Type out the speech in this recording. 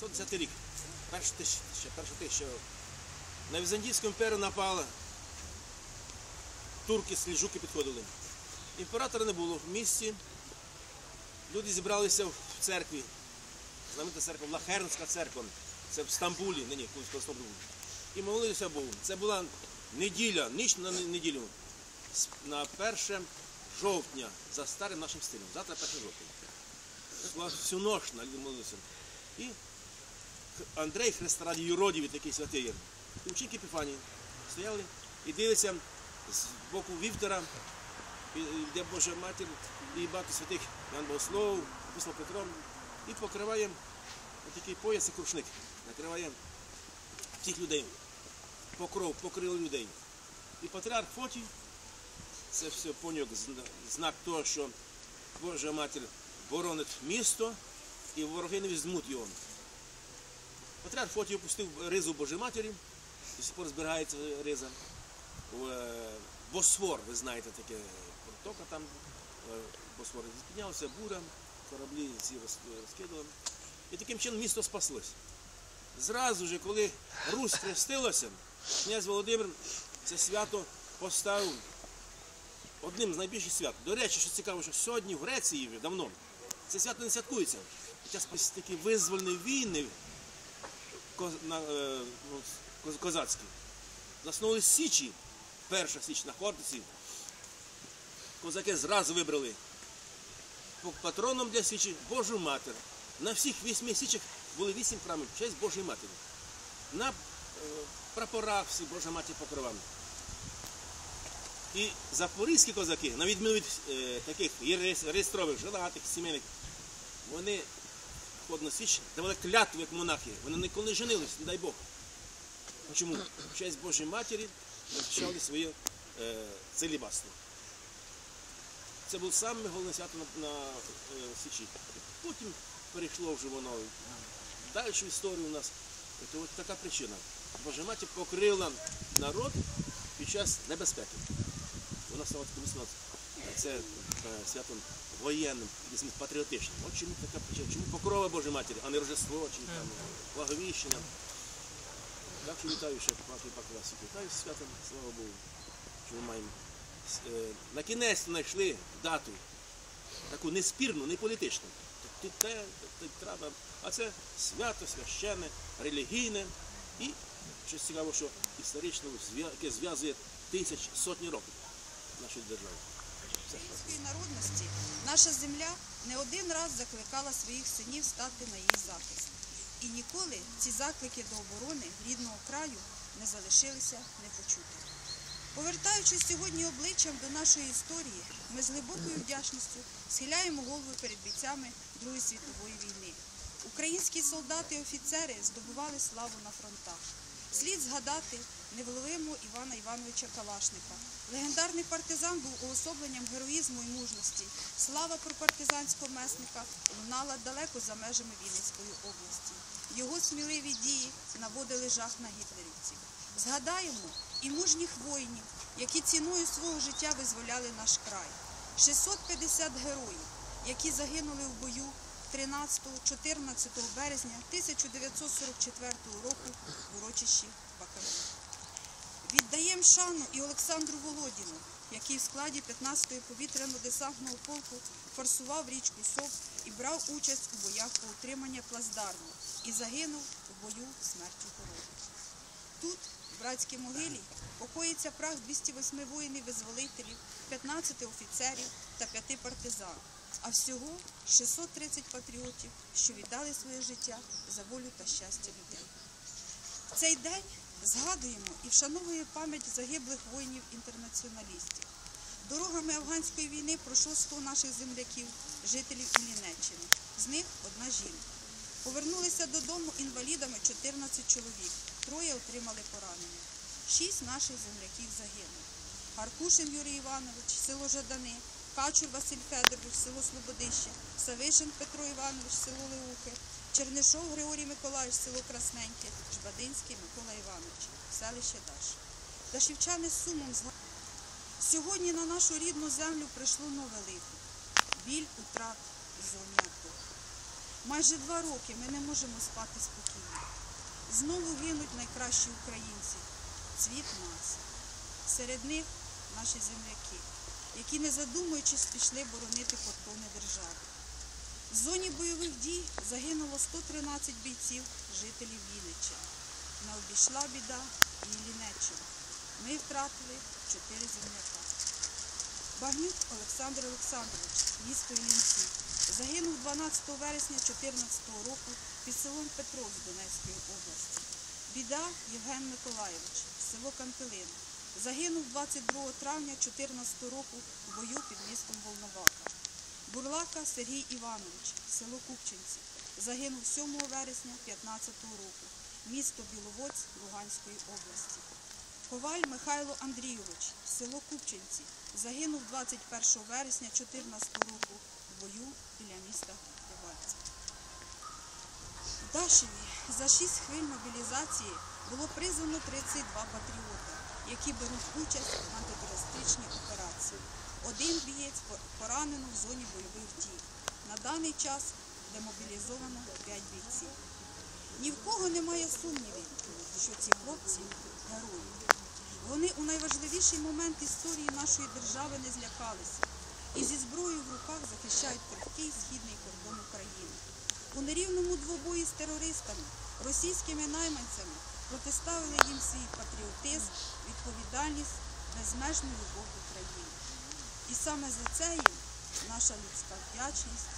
610 рік. Перша тисяча, перша тисяча. На Візантійську імперію напала. Турки, сліжуки підходили. Імператора не було в місті. Люди зібралися в церкві. Знаменита церква, Лахернська церква. Це в Стамбулі, ні, в Стамбулі. І молилися Богу. Це була неділя, ніч на неділю. На 1 жовтня за старим нашим стилем. Завтра 1 жовтня. Всю люди молилися. І Андрей Христораді Юродіві, такий святий є. І ученики Епіфанії стояли і дивляться з боку і де Божа матір і багато святих Ян Богослов, апостол Петро, і покриває такий пояс і крушник, накриває тих людей, покров, покрив людей. І патріарх Фотій, це все поняв знак того, що Божа матір боронить місто і вороги не візьмуть його. Патріарх Фотій опустив ризу Божої матері, до сих пор зберігається риза. В, е, Босфор, ви знаєте, таке протока там, е, Босфор піднявся, буря, кораблі ці розкидали. І таким чином місто спаслось. Зразу ж, коли Русь хрестилася, князь Володимир це свято поставив одним з найбільших свят. До речі, що цікаво, що сьогодні в Греції давно це свято не святкується. Під час такі визвольні війни коз- на, е, ну, коз- козацькі. Заснули Січі, перша Січ на Хортиці. Козаки зразу вибрали патроном для Січі Божу Матір. На всіх вісьми січах були вісім храмів, честь Божої Матері. На е, прапорах всі Божа Матір покривала. І запорізькі козаки, на відміну від е, таких реєстрових, жилатих, сімейних, вони вход на Січ давали клятву, як монахи. Вони ніколи не женились, не дай Бог. Чому? В честь Божої Матері захищали своє е, целібатство. Це був саме головне свято на, на е, Січі. Потім перейшло вже воно далі історію у нас. Це от така причина. Божа матір покрила народ під час небезпеки. Вона стала таким. Це е, святом воєнним, патріотичним. От чому така причина? Чому покрова Божої Матері, а не Рождество чи там благовіщення. Так що вітаю ще ваші пакласі. Вітаю з святом, слава Богу, що ми маємо. Е, На кінець знайшли дату, таку неспірну, не політичну. Тобто треба. А це свято, священне, релігійне і щось цікаво, що історично яке зв'язує тисяч сотні років нашої держави. Української народності наша земля не один раз закликала своїх синів стати на її захист. І ніколи ці заклики до оборони рідного краю не залишилися непочутими. Повертаючись сьогодні обличчям до нашої історії, ми з глибокою вдячністю схиляємо голови перед бійцями Другої світової війни. Українські солдати і офіцери здобували славу на фронтах. Слід згадати невловимого Івана Івановича Калашника. Легендарний партизан був уособленням героїзму і мужності. Слава про партизанського месника лунала далеко за межами Вінницької області. Його сміливі дії наводили жах на гітлерівців. Згадаємо і мужніх воїнів, які ціною свого життя визволяли наш край. 650 героїв, які загинули в бою 13-14 березня 1944 року в урочищі Бакарі. Віддаємо шану і Олександру Володіну, який в складі 15-ї повітряно-десантного полку форсував річку Соб і брав участь у боях по утримання плацдарму і загинув у бою смертю ворога. Тут, в братській могилі, покоїться прах 208 воїнів-визволителів, 15 офіцерів та 5 партизан, а всього 630 патріотів, що віддали своє життя за волю та щастя людей. В цей день згадуємо і вшановуємо пам'ять загиблих воїнів-інтернаціоналістів. Дорогами афганської війни пройшло 100 наших земляків, жителів Іллінеччини. З них одна жінка. Повернулися додому інвалідами 14 чоловік, троє отримали поранення. Шість наших земляків загинули. Гаркушин Юрій Іванович, село Жадани, Качур Василь Федорович, село Слободище, Савишин Петро Іванович, село Леуки, Чернишов Григорій Миколаївич, село Красненьке, Жбадинський Микола Іванович, селище Даш. Дашівчани з сумом згадують. Сьогодні на нашу рідну землю прийшло нове лихо. Біль утрат в зоні. Майже два роки ми не можемо спати спокійно. Знову гинуть найкращі українці, цвіт нації. Серед них наші земляки, які, не задумуючись, пішли боронити кордони держави. В зоні бойових дій загинуло 113 бійців, жителів Вінниччини. Не обійшла біда і Лінеччину. Ми втратили чотири земляка. Багнюк Олександр Олександрович, місто Іллінці, загинув 12 вересня 2014 року під селом Петров з Донецької області. Біда Євген Миколайович, село Кантилина. Загинув 22 травня 2014 року в бою під містом Волноваха. Бурлака Сергій Іванович, село Купчинці. Загинув 7 вересня 2015 року. Місто Біловодськ Луганської області. Коваль Михайло Андрійович, село Купчинці, загинув 21 вересня 2014 року в бою біля міста Дебальця. В Дашеві за 6 хвилин мобілізації було призвано 32 патріота, які беруть участь в антитерористичній операції. Один бієць поранено в зоні бойових дій. На даний час демобілізовано 5 бійців. Ні в кого немає сумнівів, що ці хлопці герої. Вони у найважливіший момент історії нашої держави не злякалися і зі зброєю в руках захищають крихкий східний кордон України. У нерівному двобої з терористами, російськими найманцями протиставили їм свій патріотизм, відповідальність, безмежну любов до країни. І саме за це їм наша людська вдячність